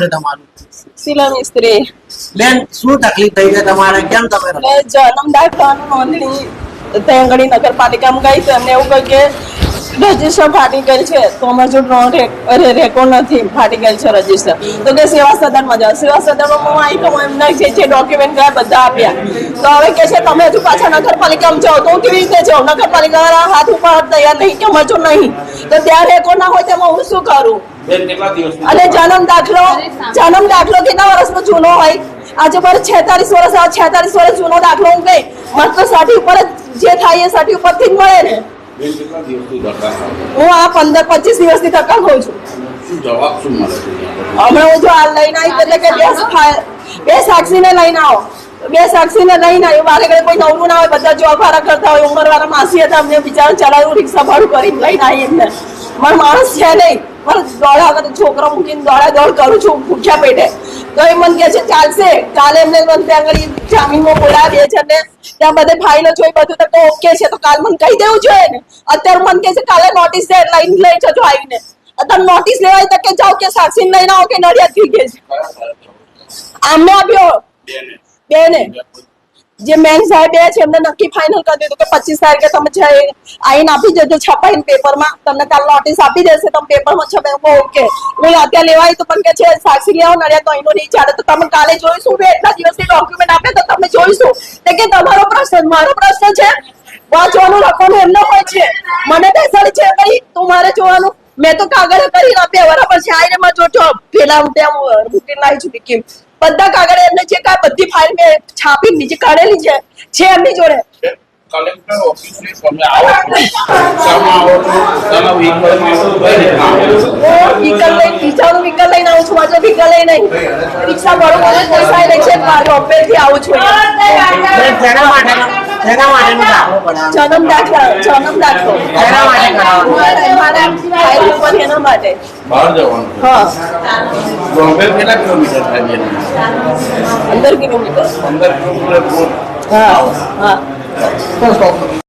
છે તમારું? શીલા મિસ્ત્રી બેન શું તકલીફ થઈ છે તમારે? કેમ તમે? મેં જન્મ દાખલાનું નોંધણી તેંગડી નગરપાલિકામાં ગઈ તો એમને એવું કહ્યું કે રજિસ્ટર ફાટી ગયેલ છે. તો અમારે જો અરે રેકોર્ડ નથી ફાટી ગયેલ છે રજિસ્ટર. તો કે સેવા સદનમાં જાઓ. સેવા સદનમાં હું આવી તો એમના જે જે ડોક્યુમેન્ટ ગયા બધા આપ્યા. તો હવે કે છે તમે હજુ પાછા નગરપાલિકામાં જાઓ તો હું કેવી રીતે જાઉં? નગરપાલિકાવાળા હાથ ઉપર તૈયાર નહીં કે મજો નહીં? તો ત્યાં રેકોર્ડ ના હોય તેમાં હું શું કરું? અને જન્મ દાખલો જન્મ દાખલો કેટલા વર્ષનો જૂનો હોય? આજે મારે છેતાલીસ વર્ષ આ છેતાલીસ વર્ષ જૂનો દાખલો હું ગઈ માત્ર સાઠી ઉપર જ જે થાય એ સાઠી ઉપરથી જ મળે ને. હું આ પંદર પચીસ દિવસથી ધક્કા ખાઉં છું. હમણાં હું જો આ લઈને આવી એટલે કે બે સાક્ષીને લઈને આવો. બે સાક્ષીને લઈને આવ્યો મારે ઘરે કોઈ નવરું ના હોય, બધા જોબ વાળા કરતા હોય, ઉંમરવાળા માસી હતા, અમને બિચારા ચલાવ્યું, રિક્ષા ભાડું કરીને લઈને આવી એમને. મારો માણસ છે નહીં. મારે દોડા છોકરો મૂકીને દોડા દોડ કરું છું ભૂખ્યા પેટે. તો એ મને કહે છે ચાલશે. કાલે એમને મને ત્યાં આગળ જામીનમાં બોલાવ્યા બે છે ને ત્યાં બધે ફાઇલો જોઈ બધું તો ઓકે છે તો કાલ મને કહી દેવું જોઈએ ને. અત્યારે મને કહે છે કાલે નોટિસ દે લઈને લઈ જજો આવીને. અત્યારે નોટિસ લેવાય તો કે જાઓ કે સાક્ષી લઈને આવો કે નડિયાદ થઈ ગઈ છે કયા આવ્યો આમને બેને. જે મેન સાહેબ એ છે, એમને નક્કી ફાઇનલ કરી દીધું કે પચીસ તારીખે તમે આઈને આપી દેજો છપાઈને પેપરમાં તમને કાલ નોટિસ આપી દેશે, તમે પેપરમાં છપાય ઓકે હું અત્યારે લેવાય તો પણ કે છે, સાક્ષી લેવા નડ્યા તો અહીંનો નહીં ચાલે. તો તમે કાલે જોઈશું બે એટલા દિવસથી ડોક્યુમેન્ટ આપે તો તમે જોઈશું. તો કે તમારો પ્રશ્ન, મારો પ્રશ્ન છે, વાંચવાનું, લખવાનું એમનો હોય છે. મને બેસાડી છે ભાઈ, તું મારે જોવાનું. મેં તો કાગળ કરી આપ્યા બરાબર છે. આઈને માં જોજો પેલા હું ત્યાં મૂકીને લાવી છું બધા કાગળ એમને જે કાંઈ બધી ફાઇલ મેં છાપી નીચે કાઢેલી છે છે એમની જોડે. કલેક્ટર ઓફિસની તમે આવો. તમે વ્હીકલ લઈને બીજાનું વ્હીકલ લઈને આવું છું મારું વ્હીકલ લઈને નહીં. રિક્ષા ભાડું મને પોસાય નહીં છે મારું અપેલથી આવું છું. માટે માટેનો દાખલો કઢાવવાનો? જન્મ દાખલા જન્મ દાખલો. શેના માટે કઢાવવાનો? મારા મારા ફાઇલ ઉપર એના માટે. બહાર જવાનું. હા. બોમ્બે કેટલા કિલોમીટર થાય પંદર કિલોમીટર. હા હા. તો